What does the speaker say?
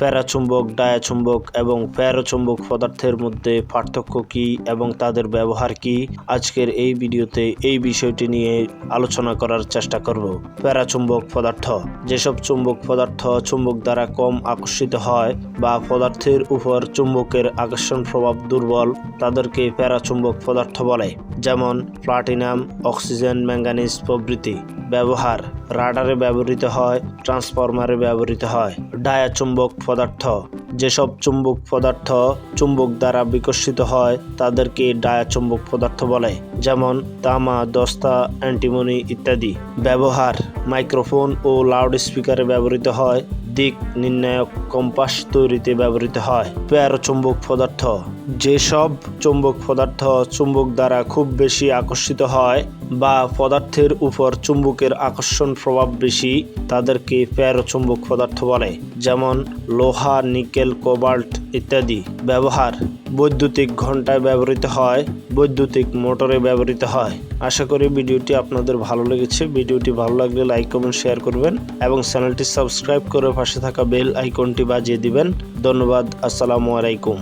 ফেরাচুম্বক ডায়াচুম্বক এবং ফেরোচুম্বক পদার্থের মধ্যে পার্থক্য কী এবং তাদের ব্যবহার কি? আজকের এই ভিডিওতে এই বিষয়টি নিয়ে আলোচনা করার চেষ্টা করব। প্যারাচুম্বক পদার্থ। যেসব চুম্বক পদার্থ চুম্বক দ্বারা কম আকর্ষিত হয় বা পদার্থের উপর চুম্বকের আকর্ষণ প্রভাব দুর্বল, তাদেরকে প্যারাচুম্বক পদার্থ বলে, যেমন প্লাটিনাম, অক্সিজেন ম্যাঙ্গানিজ প্রভৃতি। ব্যবহার। রাডারে ব্যবহৃত হয়, ট্রান্সফরমারে ব্যবহৃত হয়। ডায়াচুম্বক পদার্থ। যেসব চুম্বক পদার্থ চুম্বক দ্বারা বিকশিত হয়, তাদেরকে ডায়াচুম্বক পদার্থ বলে। যেমন তামা, দস্তা, অ্যান্টিমনি ইত্যাদি। ব্যবহার মাইক্রোফোন ও লাউড স্পিকারে ব্যবহৃত হয়। দিক নির্ণায়ক কম্পাস তৈরিতে ব্যবহৃত হয়। চুম্বক পদার্থ। যেসব চুম্বক পদার্থ চুম্বক দ্বারা খুব বেশি আকর্ষিত হয় বা পদার্থের উপর চুম্বকের আকর্ষণ প্রভাব বেশি, তাদেরকে চুম্বক পদার্থ বলে, যেমন লোহা, নিকেল, কোবাল্ট ইত্যাদি ব্যবহার বৈদ্যুতিক ঘন্টায় ব্যবহৃত হয়, বৈদ্যুতিক মোটরে ব্যবহৃত হয়। আশা করি ভিডিওটি আপনাদের ভালো লেগেছে। ভিডিওটি ভালো লাগলে লাইক, কমেন্ট, শেয়ার করবেন এবং চ্যানেলটি সাবস্ক্রাইব করে পাশে থাকা বেল আইকনটি বাজিয়ে দিবেন। ধন্যবাদ। আসসালামু আলাইকুম।